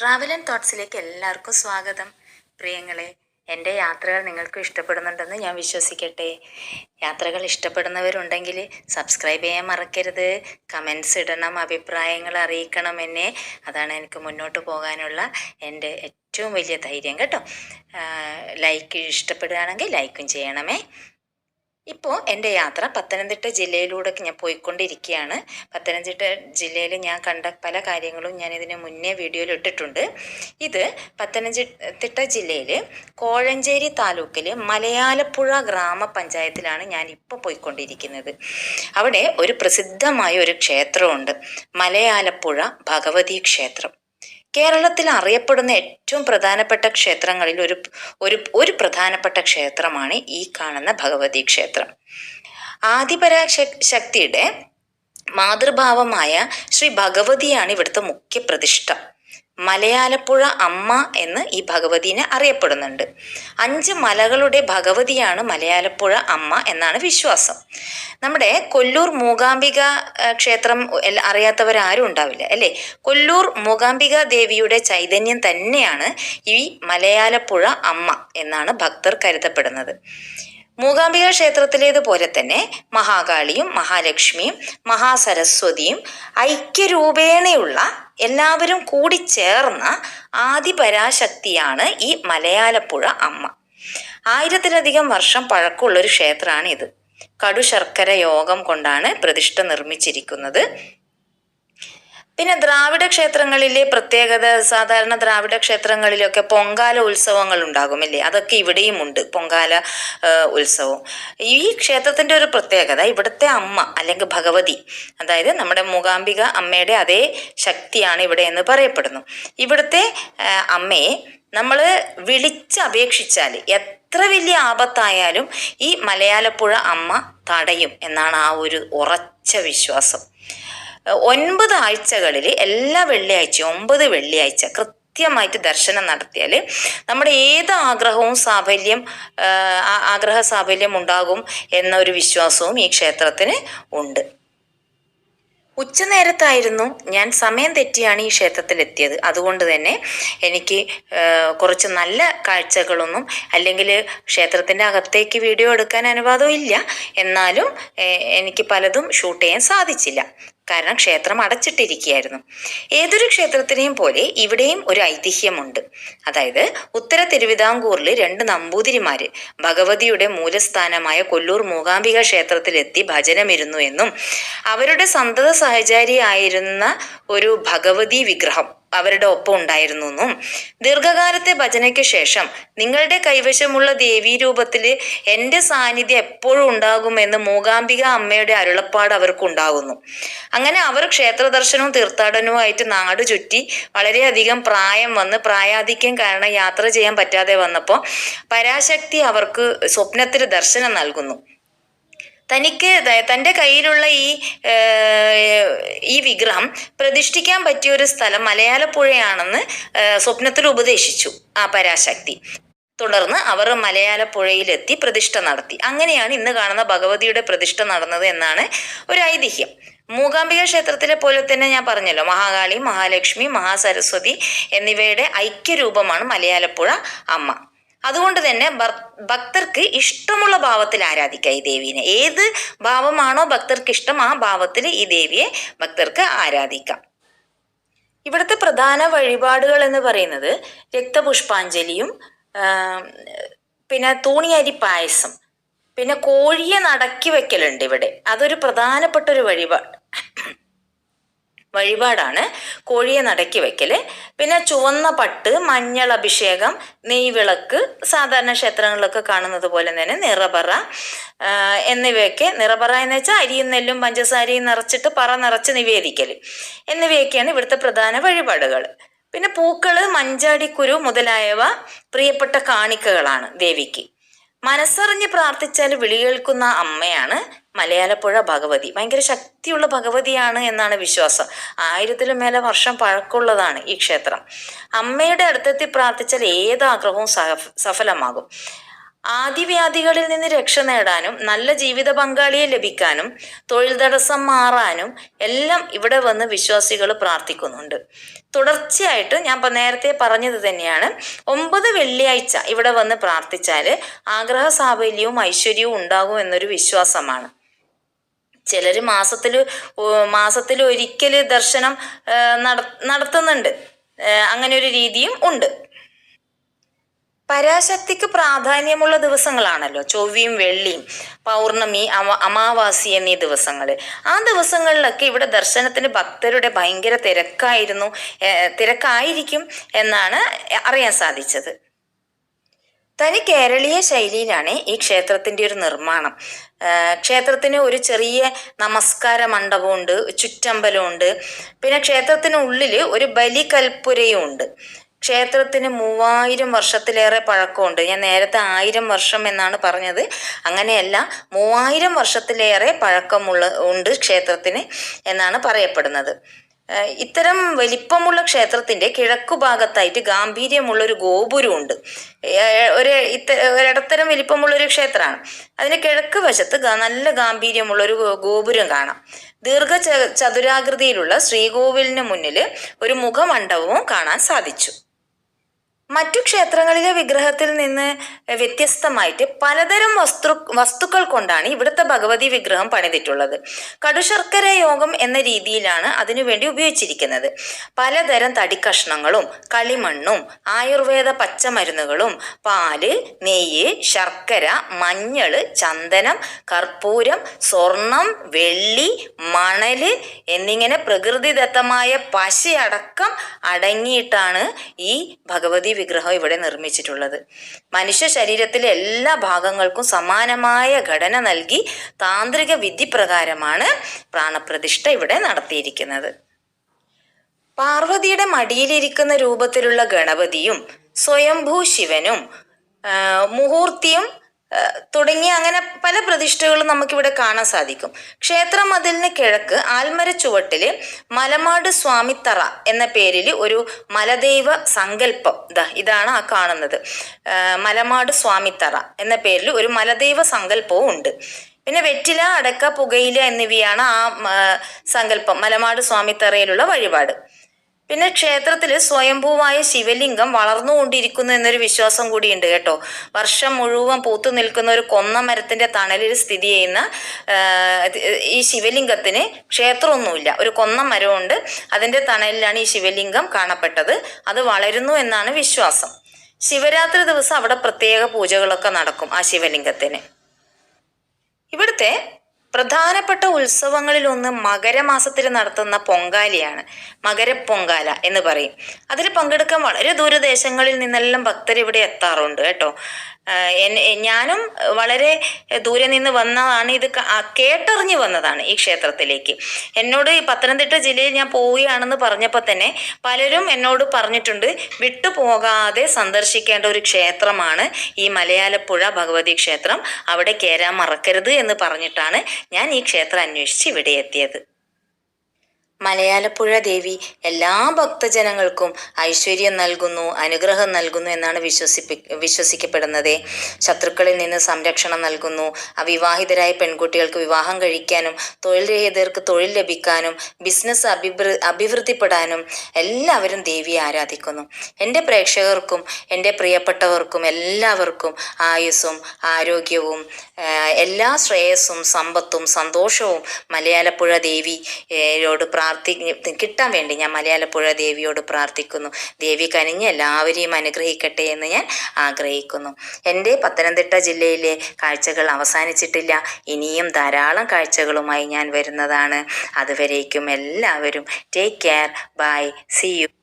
Travel and തോട്ട്സിലേക്ക് എല്ലാവർക്കും സ്വാഗതം. പ്രിയങ്ങളെ എന്റെ യാത്രകൾ നിങ്ങൾക്ക് ഇഷ്ടപ്പെടുന്നുണ്ടെന്ന് ഞാൻ വിശ്വസിക്കട്ടെ. യാത്രകൾ ഇഷ്ടപ്പെടുന്നവരുണ്ടെങ്കിൽ സബ്സ്ക്രൈബ് ചെയ്യാൻ മറക്കരുത്. കമൻസ് ഇടണം അഭിപ്രായങ്ങൾ അറിയിക്കണം എന്നെ. അതാണ് എനിക്ക് മുന്നോട്ട് പോകാനുള്ള എന്റെ ഏറ്റവും വലിയ ധൈര്യം കേട്ടോ. ലൈക്ക് ഇഷ്ടപ്പെടുകയാണെങ്കിൽ ലൈക്കും ചെയ്യണമേ. ഇപ്പോൾ എന്റെ യാത്ര പത്തനംതിട്ട ജില്ലയിലൂടെ ഞാൻ പോയിക്കൊണ്ടിരിക്കുകയാണ്. പത്തനംതിട്ട ജില്ലയിൽ ഞാൻ കണ്ട പല കാര്യങ്ങളും ഞാൻ ഇതിന് മുന്നേ വീഡിയോയിൽ ഇട്ടിട്ടുണ്ട്. ഇത് പത്തനംതിട്ട ജില്ലയിൽ കോഴഞ്ചേരി താലൂക്കിൽ മലയാലപ്പുഴ ഗ്രാമപഞ്ചായത്തിലാണ് ഞാൻ ഇപ്പോൾ പോയിക്കൊണ്ടിരിക്കുന്നത്. അവിടെ ഒരു പ്രസിദ്ധമായ ഒരു ക്ഷേത്രമുണ്ട്. മലയാലപ്പുഴ ഭഗവതി ക്ഷേത്രം. കേരളത്തിൽ അറിയപ്പെടുന്ന ഏറ്റവും പ്രധാനപ്പെട്ട ക്ഷേത്രങ്ങളിൽ ഒരു ഒരു ഒരു പ്രധാനപ്പെട്ട ക്ഷേത്രമാണ് ഈ കാണുന്ന ഭഗവതി ക്ഷേത്രം. ആദിപരാശക്തിയുടെ മാതൃഭാവമായ ശ്രീ ഭഗവതിയാണ് ഇവിടുത്തെ മുഖ്യ പ്രതിഷ്ഠ മലയാലപ്പുഴ അമ്മ എന്ന് ഈ ഭഗവതിനെ അറിയപ്പെടുന്നുണ്ട്. അഞ്ച് മലകളുടെ ഭഗവതിയാണ് മലയാലപ്പുഴ അമ്മ എന്നാണ് വിശ്വാസം. നമ്മുടെ കൊല്ലൂർ മൂകാംബിക ക്ഷേത്രം അറിയാത്തവരാരും ഉണ്ടാവില്ല അല്ലേ? കൊല്ലൂർ മൂകാംബിക ദേവിയുടെ ചൈതന്യം തന്നെയാണ് ഈ മലയാലപ്പുഴ അമ്മ എന്നാണ് ഭക്തർ കരുതപ്പെടുന്നത്. മൂകാംബിക ക്ഷേത്രത്തിലേതുപോലെ തന്നെ മഹാകാളിയും മഹാലക്ഷ്മിയും മഹാസരസ്വതിയും ഐക്യരൂപേണയുള്ള എല്ലാവരും കൂടി ചേർന്ന ആദിപരാശക്തിയാണ് ഈ മലയാലപ്പുഴ അമ്മ. ആയിരത്തിലധികം വർഷം പഴക്കമുള്ളൊരു ക്ഷേത്രമാണ് ഇത് കടുശർക്കര യോഗം കൊണ്ടാണ് പ്രതിഷ്ഠ നിർമ്മിച്ചിരിക്കുന്നത്. പിന്നെ ദ്രാവിഡ ക്ഷേത്രങ്ങളിലെ പ്രത്യേകത സാധാരണ ദ്രാവിഡ ക്ഷേത്രങ്ങളിലൊക്കെ പൊങ്കാല ഉത്സവങ്ങൾ ഉണ്ടാകുമല്ലേ? അതൊക്കെ ഇവിടെയും ഉണ്ട് പൊങ്കാല ഉത്സവം. ഈ ക്ഷേത്രത്തിന്റെ ഒരു പ്രത്യേകത ഇവിടുത്തെ അമ്മ അല്ലെങ്കിൽ ഭഗവതി അതായത് നമ്മുടെ മൂകാംബിക അമ്മയുടെ അതേ ശക്തിയാണ് ഇവിടെ എന്ന് പറയപ്പെടുന്നു. ഇവിടുത്തെ അമ്മയെ നമ്മൾ വിളിച്ചപേക്ഷിച്ചാൽ എത്ര വലിയ ആപത്തായാലും ഈ മലയാളപ്പുഴ അമ്മ തടയും എന്നാണ് ആ ഒരു ഉറച്ച വിശ്വാസം. ഒൻപത് ആഴ്ചകളിൽ എല്ലാ വെള്ളിയാഴ്ചയും ഒമ്പത് വെള്ളിയാഴ്ച കൃത്യമായിട്ട് ദർശനം നടത്തിയാൽ നമ്മുടെ ഏത് ആഗ്രഹവും സാഫല്യം ആഗ്രഹ സാഫല്യം ഉണ്ടാകും എന്നൊരു വിശ്വാസവും ഈ ക്ഷേത്രത്തിന് ഉണ്ട്. ഉച്ചനേരത്തായിരുന്നു ഞാൻ സമയം തെറ്റിയാണ് ഈ ക്ഷേത്രത്തിൽ എത്തിയത് അതുകൊണ്ട് തന്നെ എനിക്ക് കുറച്ച് നല്ല കാഴ്ചകളൊന്നും അല്ലെങ്കിൽ ക്ഷേത്രത്തിന്റെ അകത്തേക്ക് വീഡിയോ എടുക്കാൻ അനുവാദവും ഇല്ല. എന്നാലും എനിക്ക് പലതും ഷൂട്ട് ചെയ്യാൻ സാധിച്ചില്ല. കാരണം ക്ഷേത്രം അടച്ചിട്ടിരിക്കുകയായിരുന്നു. ഏതൊരു ക്ഷേത്രത്തിനെയും പോലെ ഇവിടെയും ഒരു ഐതിഹ്യമുണ്ട്. അതായത് ഉത്തര തിരുവിതാംകൂറിൽ രണ്ട് നമ്പൂതിരിമാര് ഭഗവതിയുടെ മൂലസ്ഥാനമായ കൊല്ലൂർ മൂകാംബിക ക്ഷേത്രത്തിലെത്തി ഭജനമിരുന്നു എന്നും അവരുടെ സന്തത സഹചാരിയായിരുന്ന ഒരു ഭഗവതി വിഗ്രഹം അവരുടെ ഒപ്പം ഉണ്ടായിരുന്നു എന്നും ദീർഘകാലത്തെ ഭജനയ്ക്ക് ശേഷം നിങ്ങളുടെ കൈവശമുള്ള ദേവീ രൂപത്തിൽ എന്റെ സാന്നിധ്യം എപ്പോഴും ഉണ്ടാകുമെന്ന് മൂകാംബിക അമ്മയുടെ അരുളപ്പാട് അവർക്ക് ഉണ്ടാകുന്നു. അങ്ങനെ അവർ ക്ഷേത്ര ദർശനവും തീർത്ഥാടനവുമായിട്ട് നാട് ചുറ്റി വളരെയധികം പ്രായം വന്ന് പ്രായാധിക്യം കാരണം യാത്ര ചെയ്യാൻ പറ്റാതെ വന്നപ്പോൾ പരാശക്തി അവർക്ക് സ്വപ്നത്തിൽ ദർശനം നൽകുന്നു. തനിക്ക് തന്റെ കയ്യിലുള്ള ഈ ഈ വിഗ്രഹം പ്രതിഷ്ഠിക്കാൻ പറ്റിയ ഒരു സ്ഥലം മലയാളപ്പുഴയാണെന്ന് സ്വപ്നത്തിൽ ഉപദേശിച്ചു ആ പരാശക്തി. തുടർന്ന് അവർ മലയാളപ്പുഴയിലെത്തി പ്രതിഷ്ഠ നടത്തി. അങ്ങനെയാണ് ഇന്ന് കാണുന്ന ഭഗവതിയുടെ പ്രതിഷ്ഠ നടന്നത് എന്നാണ് ഒരു ഐതിഹ്യം. മൂകാംബിക ക്ഷേത്രത്തിലെ പോലെ തന്നെ ഞാൻ പറഞ്ഞല്ലോ മഹാകാളി മഹാലക്ഷ്മി മഹാസരസ്വതി എന്നിവയുടെ ഐക്യരൂപമാണ് മലയാളപ്പുഴ അമ്മ. അതുകൊണ്ട് തന്നെ ഭക്തർക്ക് ഇഷ്ടമുള്ള ഭാവത്തിൽ ആരാധിക്കാം ഈ ദേവീനെ. ഏത് ഭാവമാണോ ഭക്തർക്ക് ഇഷ്ടം ആ ഭാവത്തിൽ ഈ ദേവിയെ ഭക്തർക്ക് ആരാധിക്കാം. ഇവിടുത്തെ പ്രധാന വഴിപാടുകൾ എന്ന് പറയുന്നത് രക്തപുഷ്പാഞ്ജലിയും പിന്നെ തൂണിയരി പായസം പിന്നെ കോഴിയെ നടക്കി വെക്കലുണ്ട് ഇവിടെ. അതൊരു പ്രധാനപ്പെട്ട ഒരു വഴിപാട് വഴിപാടാണ്. കോഴിയെ നടക്കി വെക്കൽ പിന്നെ ചുവന്ന പട്ട് മഞ്ഞൾ അഭിഷേകം നെയ്വിളക്ക് സാധാരണ ക്ഷേത്രങ്ങളിലൊക്കെ കാണുന്നത് പോലെ തന്നെ നിറപറ എന്നിവയൊക്കെ നിറപറ എന്ന് വെച്ചാൽ അരിയും നെല്ലും പഞ്ചസാരയും നിറച്ചിട്ട് പറ നിറച്ച് നിവേദിക്കൽ എന്നിവയൊക്കെയാണ് ഇവിടുത്തെ പ്രധാന വഴിപാടുകൾ പിന്നെ പൂക്കൾ മഞ്ചാടിക്കുരു മുതലായവ പ്രിയപ്പെട്ട കാണിക്കകളാണ് ദേവിക്ക്. മനസ്സറിഞ്ഞ് പ്രാർത്ഥിച്ചാൽ വിളി കേൾക്കുന്ന അമ്മയാണ് മലയാളപ്പുഴ ഭഗവതി. ഭയങ്കര ശക്തിയുള്ള ഭഗവതിയാണ് എന്നാണ് വിശ്വാസം. ആയിരത്തിലും മേലെ വർഷം പഴക്കമുള്ളതാണ് ഈ ക്ഷേത്രം. അമ്മയുടെ അടുത്തെത്തി പ്രാർത്ഥിച്ചാൽ ഏത് ആഗ്രഹവും സഫലമാകും. ആദിവ്യാധികളിൽ നിന്ന് രക്ഷ നേടാനും നല്ല ജീവിത പങ്കാളിയെ ലഭിക്കാനും തൊഴിൽ തടസ്സം മാറാനും എല്ലാം ഇവിടെ വന്ന് വിശ്വാസികൾ പ്രാർത്ഥിക്കുന്നുണ്ട്. തുടർച്ചയായിട്ട് ഞാൻ ഇപ്പം നേരത്തെ പറഞ്ഞത് തന്നെയാണ്. ഒമ്പത് വെള്ളിയാഴ്ച ഇവിടെ വന്ന് പ്രാർത്ഥിച്ചാൽ ആഗ്രഹ സാഫല്യവും ഐശ്വര്യവും ഉണ്ടാകും എന്നൊരു വിശ്വാസമാണ്. ചിലർ മാസത്തിൽ മാസത്തിൽ ഒരിക്കൽ ദർശനം നട നടത്തുന്നുണ്ട്. അങ്ങനെ ഒരു രീതിയും ഉണ്ട്. പരാശക്തിക്ക് പ്രാധാന്യമുള്ള ദിവസങ്ങളാണല്ലോ. ചൊവ്വയും വെള്ളിയും പൗർണമി അമ അമാവാസി എന്നീ ദിവസങ്ങൾ. ആ ദിവസങ്ങളിലൊക്കെ ഇവിടെ ദർശനത്തിന് ഭക്തരുടെ ഭയങ്കര തിരക്കായിരുന്നു തിരക്കായിരിക്കും എന്നാണ് അറിയാൻ സാധിച്ചത്. തനി കേരളീയ ശൈലിയിലാണ് ഈ ക്ഷേത്രത്തിന്റെ ഒരു നിർമ്മാണം. ക്ഷേത്രത്തിന് ഒരു ചെറിയ നമസ്കാര മണ്ഡപമുണ്ട് ചുറ്റമ്പലമുണ്ട്. പിന്നെ ക്ഷേത്രത്തിനുള്ളിൽ ഒരു ബലികൽപ്പുരയും ഉണ്ട് ക്ഷേത്രത്തിന് മൂവായിരം വർഷത്തിലേറെ പഴക്കമുണ്ട്. ഞാൻ നേരത്തെ ആയിരം വർഷം എന്നാണ് പറഞ്ഞത്. അങ്ങനെയല്ല മൂവായിരം വർഷത്തിലേറെ പഴക്കമുള്ള ഉണ്ട് ക്ഷേത്രത്തിന് എന്നാണ് പറയപ്പെടുന്നത്. ഇത്തരം വലിപ്പമുള്ള ക്ഷേത്രത്തിന്റെ കിഴക്കു ഭാഗത്തായിട്ട് ഗാംഭീര്യമുള്ള ഒരു ഗോപുരമുണ്ട് ഒരു ഇത്ത ഒരിടത്തരം വലിപ്പമുള്ള ഒരു ക്ഷേത്രമാണ്. അതിന് കിഴക്ക് വശത്ത് നല്ല ഗാംഭീര്യമുള്ള ഒരു ഗോപുരം കാണാം. ദീർഘ ചതുരാകൃതിയിലുള്ള ശ്രീകോവിലിന് മുന്നിൽ ഒരു മുഖമണ്ഡപവും കാണാൻ സാധിച്ചു. മറ്റു ക്ഷേത്രങ്ങളിലെ വിഗ്രഹത്തിൽ നിന്ന് വ്യത്യസ്തമായിട്ട് പലതരം വസ്തു വസ്തുക്കൾ കൊണ്ടാണ് ഇവിടുത്തെ ഭഗവതി വിഗ്രഹം പണിതിട്ടുള്ളത്. കടുശർക്കര യോഗം എന്ന രീതിയിലാണ് അതിനുവേണ്ടി ഉപയോഗിച്ചിരിക്കുന്നത്. പലതരം തടിക്കഷ്ണങ്ങളും കളിമണ്ണും ആയുർവേദ പച്ചമരുന്നുകളും പാൽ നെയ്യ് ശർക്കര മഞ്ഞൾ ചന്ദനം കർപ്പൂരം സ്വർണം വെള്ളി മണൽ എന്നിങ്ങനെ പ്രകൃതിദത്തമായ പശയടക്കം അടങ്ങിയിട്ടാണ് ഈ ഭഗവതി വിഗ്രഹം ഇവിടെ നിർമ്മിച്ചിട്ടുള്ളത്. മനുഷ്യ ശരീരത്തിലെ എല്ലാ ഭാഗങ്ങൾക്കും സമാനമായ ഘടന നൽകി താന്ത്രിക വിധി പ്രകാരമാണ് പ്രാണപ്രതിഷ്ഠ ഇവിടെ നടത്തിയിരിക്കുന്നത്. പാർവതിയുടെ മടിയിലിരിക്കുന്ന രൂപത്തിലുള്ള ഗണപതിയും സ്വയംഭൂ ശിവനും മുഹൂർത്തിയും തുടങ്ങിയ അങ്ങനെ പല പ്രതിഷ്ഠകളും നമുക്കിവിടെ കാണാൻ സാധിക്കും. ക്ഷേത്ര മതിലിന് കിഴക്ക് ആൽമര ചുവട്ടിൽ മലമാട് സ്വാമിത്തറ എന്ന പേരിൽ ഒരു മലദൈവ സങ്കല്പം ദാ ഇതാണ് ആ കാണുന്നത്. മലമാട് സ്വാമിത്തറ എന്ന പേരിൽ ഒരു മലദൈവ സങ്കല്പവും ഉണ്ട്. പിന്നെ വെറ്റില അടക്ക പുകയില എന്നിവയാണ് ആ, സങ്കല്പം മലമാട് സ്വാമിത്തറയിലുള്ള വഴിപാട്. പിന്നെ ക്ഷേത്രത്തിൽ സ്വയംഭൂവായ ശിവലിംഗം വളർന്നുകൊണ്ടിരിക്കുന്നു എന്നൊരു വിശ്വാസം കൂടിയുണ്ട് കേട്ടോ. വർഷം മുഴുവൻ പൂത്തു നിൽക്കുന്ന ഒരു കൊന്ന മരത്തിന്റെ തണലിൽ സ്ഥിതി ചെയ്യുന്ന ഈ ശിവലിംഗത്തിന് ക്ഷേത്രമൊന്നുമില്ല. ഒരു കൊന്ന മരമുണ്ട് അതിന്റെ തണലിലാണ് ഈ ശിവലിംഗം കാണപ്പെട്ടത്. അത് വളരുന്നു എന്നാണ് വിശ്വാസം. ശിവരാത്രി ദിവസം അവിടെ പ്രത്യേക പൂജകളൊക്കെ നടക്കും ആ ശിവലിംഗത്തിന്. ഇവിടുത്തെ പ്രധാനപ്പെട്ട ഉത്സവങ്ങളിൽ ഒന്ന് മകരമാസത്തിൽ നടത്തുന്ന പൊങ്കാലയാണ്. മകരപ്പൊങ്കാല എന്ന് പറയും. അതിൽ പങ്കെടുക്കാൻ വളരെ ദൂരദേശങ്ങളിൽ നിന്നെല്ലാം ഭക്തർ ഇവിടെ എത്താറുണ്ട് കേട്ടോ. ഞാനും വളരെ ദൂരെ നിന്ന് വന്നതാണ് ഇത് കേട്ടറിഞ്ഞു വന്നതാണ് ഈ ക്ഷേത്രത്തിലേക്ക്. എന്നോട് ഈ പത്തനംതിട്ട ജില്ലയിൽ ഞാൻ പോവുകയാണെന്ന് പറഞ്ഞപ്പോൾ തന്നെ പലരും എന്നോട് പറഞ്ഞിട്ടുണ്ട് വിട്ടുപോകാതെ സന്ദർശിക്കേണ്ട ഒരു ക്ഷേത്രമാണ് ഈ മലയാലപ്പുഴ ഭഗവതി ക്ഷേത്രം. അവിടെ കയറാൻ മറക്കരുത് എന്ന് പറഞ്ഞിട്ടാണ് ഞാൻ ഈ ക്ഷേത്രം അന്വേഷിച്ച് ഇവിടെ എത്തിയത്. മലയാലപ്പുഴ ദേവി എല്ലാ ഭക്തജനങ്ങൾക്കും ഐശ്വര്യം നൽകുന്നു അനുഗ്രഹം നൽകുന്നു എന്നാണ് വിശ്വസിപ്പി വിശ്വസിക്കപ്പെടുന്നത്. ശത്രുക്കളിൽ നിന്ന് സംരക്ഷണം നൽകുന്നു. അവിവാഹിതരായ പെൺകുട്ടികൾക്ക് വിവാഹം കഴിക്കാനും തൊഴിൽ രഹിതർക്ക് തൊഴിൽ ലഭിക്കാനും ബിസിനസ് അഭിവൃ അഭിവൃദ്ധിപ്പെടാനും എല്ലാവരും ദേവിയെ ആരാധിക്കുന്നു. എന്റെ പ്രേക്ഷകർക്കും എന്റെ പ്രിയപ്പെട്ടവർക്കും എല്ലാവർക്കും ആയുസ്സും ആരോഗ്യവും എല്ലാ ശ്രേയസ്സും സമ്പത്തും സന്തോഷവും മലയാലപ്പുഴ ദേവിയോട് പ്രാർത്ഥി കിട്ടാൻ വേണ്ടി ഞാൻ മലയാളപ്പുഴ ദേവിയോട് പ്രാർത്ഥിക്കുന്നു. ദേവി കനിഞ്ഞ് എല്ലാവരെയും അനുഗ്രഹിക്കട്ടെ എന്ന് ഞാൻ ആഗ്രഹിക്കുന്നു. എന്റെ പത്തനംതിട്ട ജില്ലയിലെ കാഴ്ചകൾ അവസാനിച്ചിട്ടില്ല. ഇനിയും ധാരാളം കാഴ്ചകളുമായി ഞാൻ വരുന്നതാണ്. അതുവരേക്കും എല്ലാവരും take care bye see you